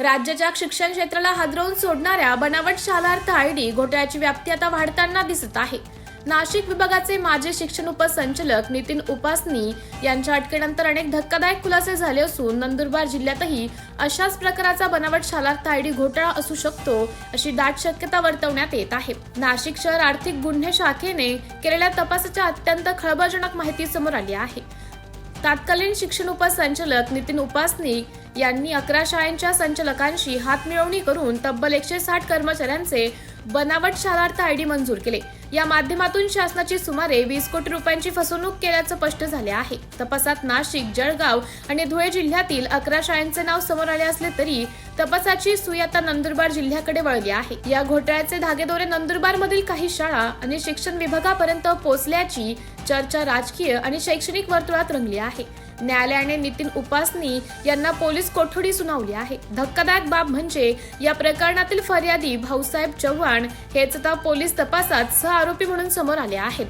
राज्याच्या शिक्षण क्षेत्राला हादरवून सोडणाऱ्या बनावट शालार्थ आय डी घोटाळ्याची व्याप्ती आता वाढताना दिसत आहे. नाशिक विभागाचे माजी शिक्षण उपसंचालक नितीन उपासनी यांच्या अटकेनंतर अनेक धक्कादायक खुलासे झाले असून नंदुरबार जिल्ह्यातही अशाच प्रकाराचा बनावट शालार्थ आयडी घोटाळा असू शकतो अशी दाट शक्यता वर्तवण्यात येत आहे. नाशिक शहर आर्थिक गुन्हे शाखेने केलेल्या तपासाच्या अत्यंत खळबळजनक माहिती समोर आली आहे. तत्कालीन शिक्षण उपसंचालक नितीन उपासनी यांनी अकरा शाळांच्या संचालकांशी हातमिळवणी करून तब्बल एकशे साठ कर्मचाऱ्यांचे बनावट शालार्थ आयडी मंजूर केले. या माध्यमातून शासनाची सुमारे वीस कोटी रुपयांची फसवणूक केल्याचं स्पष्ट झाले आहे. तपासात नाशिक जळगाव आणि धुळे जिल्ह्यातील अकरा शाळांचे नाव समोर आले असले तरी तपासाची सुई आता नंदुरबार जिल्ह्याकडे वळली आहे. या घोटाळ्याचे धागेदोरे नंदुरबार मधील काही शाळा आणि शिक्षण विभागापर्यंत पोहोचल्याची चर्चा राजकीय आणि शैक्षणिक वर्तुळात रंगली आहे. न्यायालयाने नितीन उपासनी यांना पोलीस कोठडी सुनावली आहे. धक्कादायक बाब म्हणजे या प्रकरणातील फर्यादी भाऊसाहेब चव्हाण हेच आता पोलीस तपासात सह आरोपी म्हणून समोर आले आहेत.